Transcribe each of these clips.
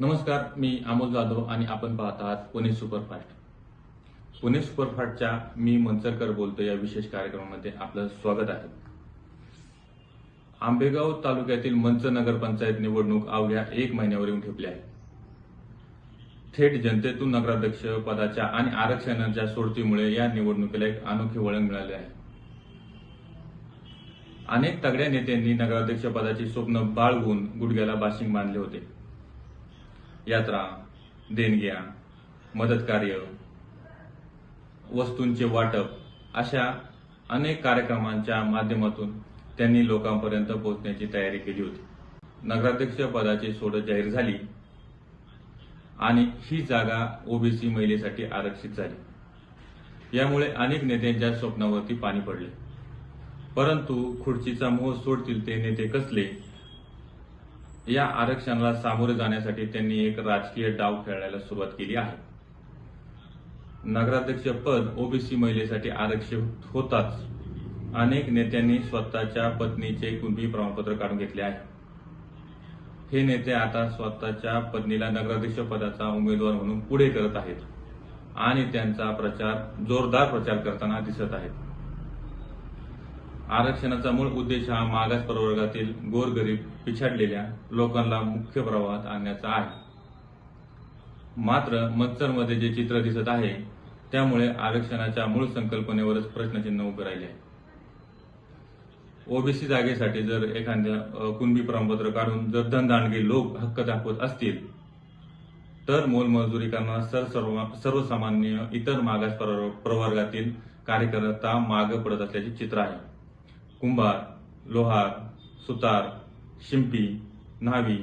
नमस्कार मी अमोल जाधव आणि आपण पाहत आहात पुणे सुपरफास्ट. पुणे सुपरफास्टच्या मी मंचरकर बोलतो या विशेष कार्यक्रमामध्ये आपलं स्वागत आहे. आंबेगाव तालुक्यातील मंच नगरपंचायत निवडणूक अवघ्या एक महिन्यावर येऊन ठेपली आहे. थेट जनतेतून नगराध्यक्ष पदाच्या आणि आरक्षणाच्या सोडतीमुळे या निवडणुकीला एक अनोखे वळण मिळाले आहे. अनेक तगड्या नेत्यांनी नगराध्यक्ष पदाची स्वप्न बाळगून गुडघ्याला बाशिंग बांधले होते. यात्रा देणग्या मदत कार्य वस्तूंचे वाटप अशा अनेक कार्यक्रमांच्या माध्यमातून त्यांनी लोकांपर्यंत पोहोचण्याची तयारी केली होती. नगराध्यक्ष पदाची सोड जाहीर झाली आणि ही जागा ओबीसी महिलेसाठी आरक्षित झाली. यामुळे अनेक नेत्यांच्या स्वप्नावरती पाणी पडले. परंतु खुर्चीचा मोह सोडतील ते नेते कसले? या आरक्षणाला सामोरे जाण्यासाठी त्यांनी एक राजकीय डाव खेळायला सुरुवात केली आहे. नगराध्यक्ष पद ओबीसी महिलेसाठी आरक्षित होताच अनेक नेत्यांनी स्वतःच्या पत्नीचे कुणबी प्रमाणपत्र काढून घेतले आहे. हे नेते आता स्वतःच्या पत्नीला नगराध्यक्ष पदाचा उमेदवार म्हणून पुढे करत आहेत आणि त्यांचा प्रचार जोरदार प्रचार करताना दिसत आहेत. आरक्षणाचा मूळ उद्देश हा मागास प्रवर्गातील गोरगरीब पिछाडलेल्या लोकांना मुख्य प्रवाहात आणण्याचा आहे. मात्र मत्सरमध्ये जे चित्र दिसत आहे त्यामुळे आरक्षणाच्या मूळ संकल्पनेवरच प्रश्नचिन्ह उभे राहिले आहे. ओबीसी जागेसाठी जर एखाद्या कुणबी प्रमाणपत्र काढून जर धनदांडगे लोक हक्क दाखवत असतील तर मोलमजुरी करणारा सर सर्व सर्वसामान्य इतर मागास प्रवर्गातील कार्यकर्ता मागे पडत असल्याचे चित्र आहे. कुंभार लोहार सुतार शिंपी न्हावी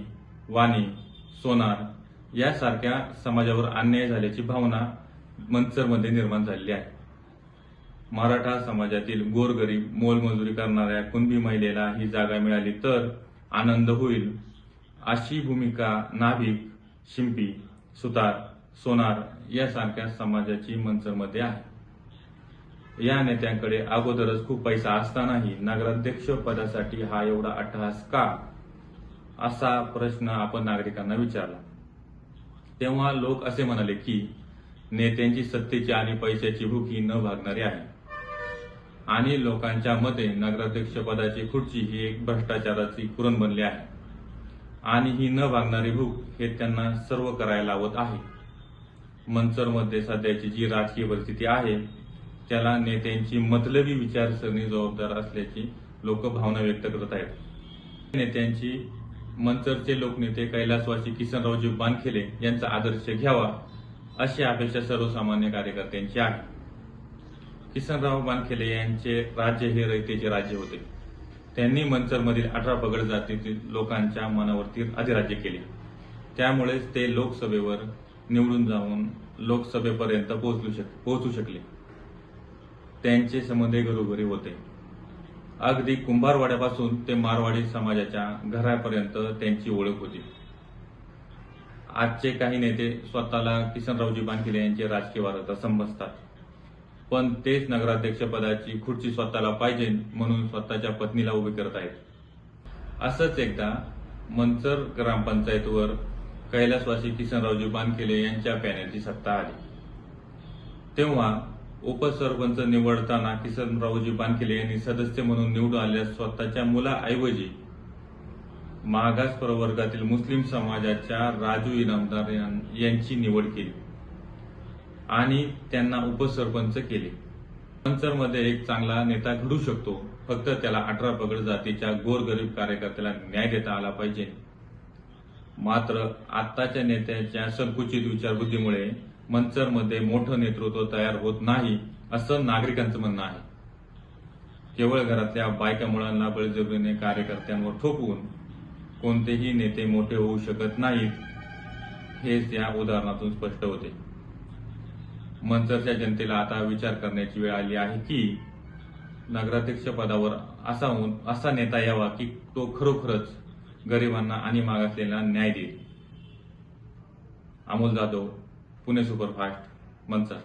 वाणी सोनार यासारख्या समाजावर अन्याय झाल्याची भावना मंचरमध्ये निर्माण झालेली आहे. मराठा समाजातील गोरगरीब मोलमजुरी करणाऱ्या कुणबी महिलेला ही जागा मिळाली तर आनंद होईल. अशी भूमिका नाभिक शिंपी सुतार सोनार यासारख्या समाजाची मंचरमध्ये आहे. या नेत्यांकडे अगोदरच खूप पैसा असतानाही नगराध्यक्ष पदासाठी हा एवढा अट्टहास का? असा प्रश्न आपण नागरिकांना विचारला. तेव्हा लोक असे म्हणाले की नेत्यांची सत्तेची आणि पैशाची भूक ही न भागणारी आहे. आणि लोकांच्या मते नगराध्यक्ष पदाची खुर्ची ही एक भ्रष्टाचाराची कुरण बनली आहे. आणि ही न भागणारी भूक हे त्यांना सर्व करायला लावत आहे. मंचरमध्ये सध्याची जी राजकीय परिस्थिती आहे त्याला नेत्यांची मतलबी विचारसरणी जबाबदार असल्याची लोक भावना व्यक्त करत आहेत. नेत्यांची मंचरचे लोकनेते कैलासवासी किसनरावजी बानखेले यांचा आदर्श घ्यावा अशी अपेक्षा सर्वसामान्य कार्यकर्त्यांची आहे. किसनराव बानखेले यांचे राज्य हे रयतेचे राज्य होते. त्यांनी मंचरमधील अठरा पगड जातीतील लोकांच्या मनावरती अधिराज्य केले. त्यामुळेच ते लोकसभेवर निवडून जाऊन लोकसभेपर्यंत पोहोचू शक पोहोचू शकले. त्यांचे समुदाय घरोघरी होते. अगदी कुंभारवाड्यापासून ते मारवाडी समाजाच्या घरापर्यंत त्यांची ओळख होती. आजचे काही नेते स्वतःला किसनरावजी बानखिले यांचे राजकीय वारसा समजतात. पण तेच नगराध्यक्षपदाची खुर्ची स्वतःला पाहिजे म्हणून स्वतःच्या पत्नीला उभी करत आहेत. असंच एकदा मंचर ग्रामपंचायतवर कैलासवासी किसनरावजी बानखेले यांच्या पॅनेलची सत्ता आली. तेव्हा उपसरपंच निवडताना किसनरावजी बानखेले यांनी सदस्य म्हणून निवडून आलेल्या स्वतःच्या मुलाऐवजी मागास प्रवर्गातील मुस्लिम समाजाच्या राजू इनामदार यां- यांची निवड केली आणि त्यांना उपसरपंच केले. पंचरमध्ये एक चांगला नेता घडू शकतो फक्त त्याला अठरा पगड जातीच्या गोरगरीब कार्यकर्त्याला न्याय देता आला पाहिजे. मात्र आत्ताच्या नेत्याच्या संकुचित विचारबुद्धीमुळे मंचरमध्ये मोठं नेतृत्व तयार होत नाही असं नागरिकांचं म्हणणं आहे. केवळ घरातल्या बायका मुलांना बळजबरीने कार्यकर्त्यांवर ठोकून कोणतेही नेते मोठे होऊ शकत नाहीत हेच या उदाहरणातून स्पष्ट होते. मंचरच्या जनतेला आता विचार करण्याची वेळ आली आहे की नगराध्यक्ष पदावर असा असा नेता यावा की तो खरोखरच गरिबांना आणि मागासलेला न्याय देईल. अमोल जाधव पुणे सुपरफास्ट मंचर